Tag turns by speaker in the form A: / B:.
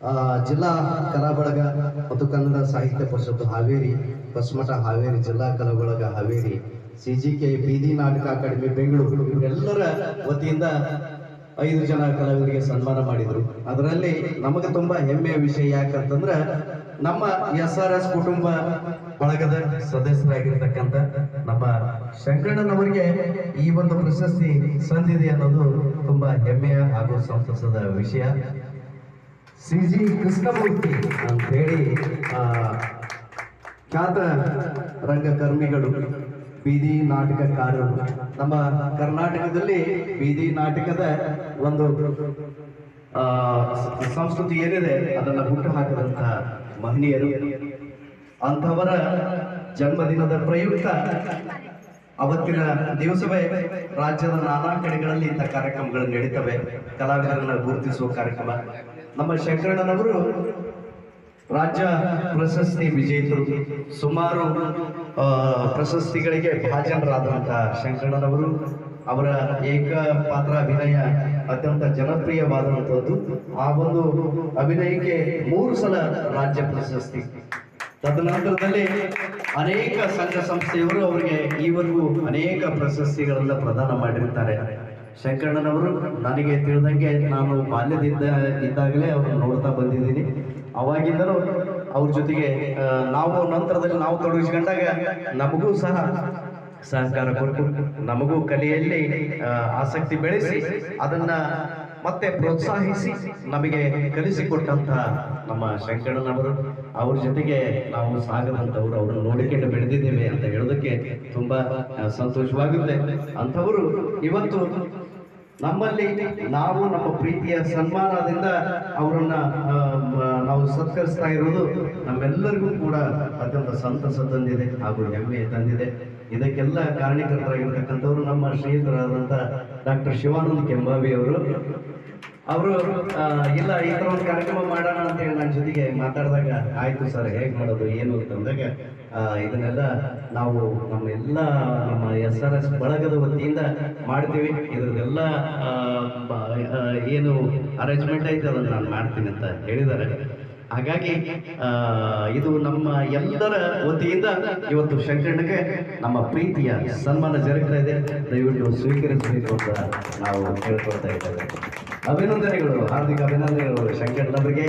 A: ಆ, ಜಿಲ್ಲಾ ಕಲಾ ಬಳಗ ಮತ್ತು ಕನ್ನಡ ಸಾಹಿತ್ಯ ಪರಿಷತ್ತು ಹಾವೇರಿ ಬಸ್ಮಠ ಹಾವೇರಿ ಜಿಲ್ಲಾ Kalabalaga Haveri C G K ಬೀದಿ ನಾಟಕ ಅಕಾಡೆಮಿ ಬೆಂಗಳೂರು ಇವರೆಲ್ಲರ ವತಿಯಿಂದ ಐದು ಜನ ಕಲಾವಿದರಿಗೆ ಸನ್ಮಾನ ಮಾಡಿದರು. ಅದರಲ್ಲಿ ನಮಗೆ ತುಂಬಾ ಹೆಮ್ಮೆಯ ವಿಷಯ ಯಾಕಂತಂದ್ರೆ ನಮ್ಮ ಎಸ್ ಆರ್ ಎಸ್ ಕುಟುಂಬ ಬಳಗದ ಸದಸ್ಯರಾಗಿರ್ತಕ್ಕಂಥ ನಮ್ಮ ಶಂಕರಣ್ಣನವರಿಗೆ ಈ ಒಂದು ಪ್ರಶಸ್ತಿ ಸಂದಿದೆ ಅನ್ನೋದು ತುಂಬಾ ಹೆಮ್ಮೆಯ ಹಾಗೂ ಸಂತಸದ ವಿಷಯ. ಸಿ ಜಿ ಕೃಷ್ಣಮೂರ್ತಿ ಅಂತ ಹೇಳಿ ಆ, ಖ್ಯಾತ ರಂಗಕರ್ಮಿಗಳು ಬೀದಿ ನಾಟಕಕಾರರು. ನಮ್ಮ ಕರ್ನಾಟಕದಲ್ಲಿ ಬೀದಿ ನಾಟಕದ ಒಂದು ಸಂಸ್ಕೃತಿ ಏನಿದೆ, ಅದನ್ನು ಹುಟ್ಟು ಹಾಕಿದಂತ ಮಹನೀಯರು. ಅಂಥವರ ಜನ್ಮದಿನದ ಪ್ರಯುಕ್ತ ಅವತ್ತಿನ ದಿವಸವೇ ರಾಜ್ಯದ ನಾನಾ ಕಡೆಗಳಲ್ಲಿ ಇಂಥ ಕಾರ್ಯಕ್ರಮಗಳು ನಡೀತವೆ. ಕಲಾವಿದರನ್ನ ಗುರುತಿಸುವ ಕಾರ್ಯಕ್ರಮ. ನಮ್ಮ ಶಂಕರಣ್ಣನವರು ರಾಜ್ಯ ಪ್ರಶಸ್ತಿ ವಿಜೇತರು. ಸುಮಾರು ಪ್ರಶಸ್ತಿಗಳಿಗೆ ಭಾಜನರಾದಂತಹ ಶಂಕರಣ್ಣನವರು. ಅವರ ಏಕ ಪಾತ್ರ ಅಭಿನಯ ಅತ್ಯಂತ ಜನಪ್ರಿಯವಾದಂಥದ್ದು. ಆ ಒಂದು ಅಭಿನಯಕ್ಕೆ ಮೂರು ಸಲ ರಾಜ್ಯ ಪ್ರಶಸ್ತಿ. ತದನಂತರದಲ್ಲಿ ಅನೇಕ ಸಂಘ ಸಂಸ್ಥೆಯವರು ಅವರಿಗೆ ಈವರೆಗೂ ಅನೇಕ ಪ್ರಶಸ್ತಿಗಳನ್ನ ಪ್ರದಾನ ಮಾಡಿರ್ತಾರೆ. ಶಂಕರಣ್ಣನವರು, ನನಗೆ ತಿಳಿದಂಗೆ ನಾನು ಬಾಲ್ಯದಿಂದ, ಇದ್ದಾಗಲೇ ಅವರು ನೋಡ್ತಾ ಬಂದಿದ್ದೀನಿ. ಅವಾಗಿಂದಲೂ ಅವ್ರ ಜೊತೆಗೆ ನಾವು ನಂತರದಲ್ಲಿ ನಾವು ತೊಡಗಿಸ್ಕೊಂಡಾಗ ನಮಗೂ ಸಹ ಸಹಕಾರ ಕೊಟ್ಟು ನಮಗೂ ಕಲೆಯಲ್ಲಿ ಆಸಕ್ತಿ ಬೆಳೆಸಿ, ಅದನ್ನ ಮತ್ತೆ ಪ್ರೋತ್ಸಾಹಿಸಿ ನಮಗೆ ಕಲಿಸಿಕೊಟ್ಟಂತ ನಮ್ಮ ಶಂಕರನವರು. ಅವ್ರ ಜೊತೆಗೆ ನಾವು ಸಾಗದಂತವರು ಅವರನ್ನು ನೋಡಿಕೊಂಡು ಬೆಳೆದಿದ್ದೇವೆ ಅಂತ ಹೇಳೋದಕ್ಕೆ ತುಂಬಾ ಸಂತೋಷವಾಗುತ್ತೆ. ಅಂಥವರು ಇವತ್ತು ನಮ್ಮಲ್ಲಿ ನಾವು ನಮ್ಮ ಪ್ರೀತಿಯ ಸನ್ಮಾನದಿಂದ ಅವರನ್ನ ನಾವು ಸತ್ಕರಿಸ್ತಾ ಇರೋದು ನಮ್ಮೆಲ್ಲರಿಗೂ ಕೂಡ ಅತ್ಯಂತ ಸಂತಸ ತಂದಿದೆ ಹಾಗೂ ಹೆಮ್ಮೆ ತಂದಿದೆ. ಇದಕ್ಕೆಲ್ಲ ಕಾರಣೀಕರ್ತರಾಗಿರ್ತಕ್ಕಂಥವ್ರು ನಮ್ಮ ಸ್ನೇಹಿತರಾದಂಥ ಡಾಕ್ಟರ್ ಶಿವಾನಂದ ಕೆಂಬಾವಿ ಅವರು. ಅವರು ಇಲ್ಲ, ಈ ತರ ಒಂದು ಕಾರ್ಯಕ್ರಮ ಮಾಡೋಣ ಅಂತ ಹೇಳಿ ನನ್ನ ಜೊತೆಗೆ ಮಾತಾಡಿದಾಗ ಆಯ್ತು ಸರ್, ಹೇಗೆ ಮಾಡೋದು, ಏನು ಅಂತಂದಾಗ ಇದನ್ನೆಲ್ಲ ನಾವು ನಮ್ಮ ಎಲ್ಲ ನಮ್ಮ ಎಸ್ ಆರ್ ಎಸ್ ಬಳಗದ ವತಿಯಿಂದ ಮಾಡ್ತೀವಿ. ಇದ್ರದ್ದೆಲ್ಲ ಏನು ಅರೇಂಜ್ಮೆಂಟ್ ಐತೆ ಅದನ್ನು ನಾನು ಮಾಡ್ತೀನಿ ಅಂತ ಹೇಳಿದ್ದಾರೆ. ಹಾಗಾಗಿ ಇದು ನಮ್ಮ ಎಲ್ಲರ ವತಿಯಿಂದ ಇವತ್ತು ಶಂಕರಣ್ಣಗೆ ನಮ್ಮ ಪ್ರೀತಿಯ ಸನ್ಮಾನ ಜರುಗ್ತಾ ಇದೆ. ದಯವಿಟ್ಟು ಸ್ವೀಕರಿಸಬೇಕು ಅಂತ ನಾವು ಕೇಳ್ಕೊಳ್ತಾ ಇದ್ದೇವೆ. ಅಭಿನಂದನೆಗಳು, ಹಾರ್ದಿಕ ಅಭಿನಂದನೆಗಳು ಶಂಕರಣ್ಣವರಿಗೆ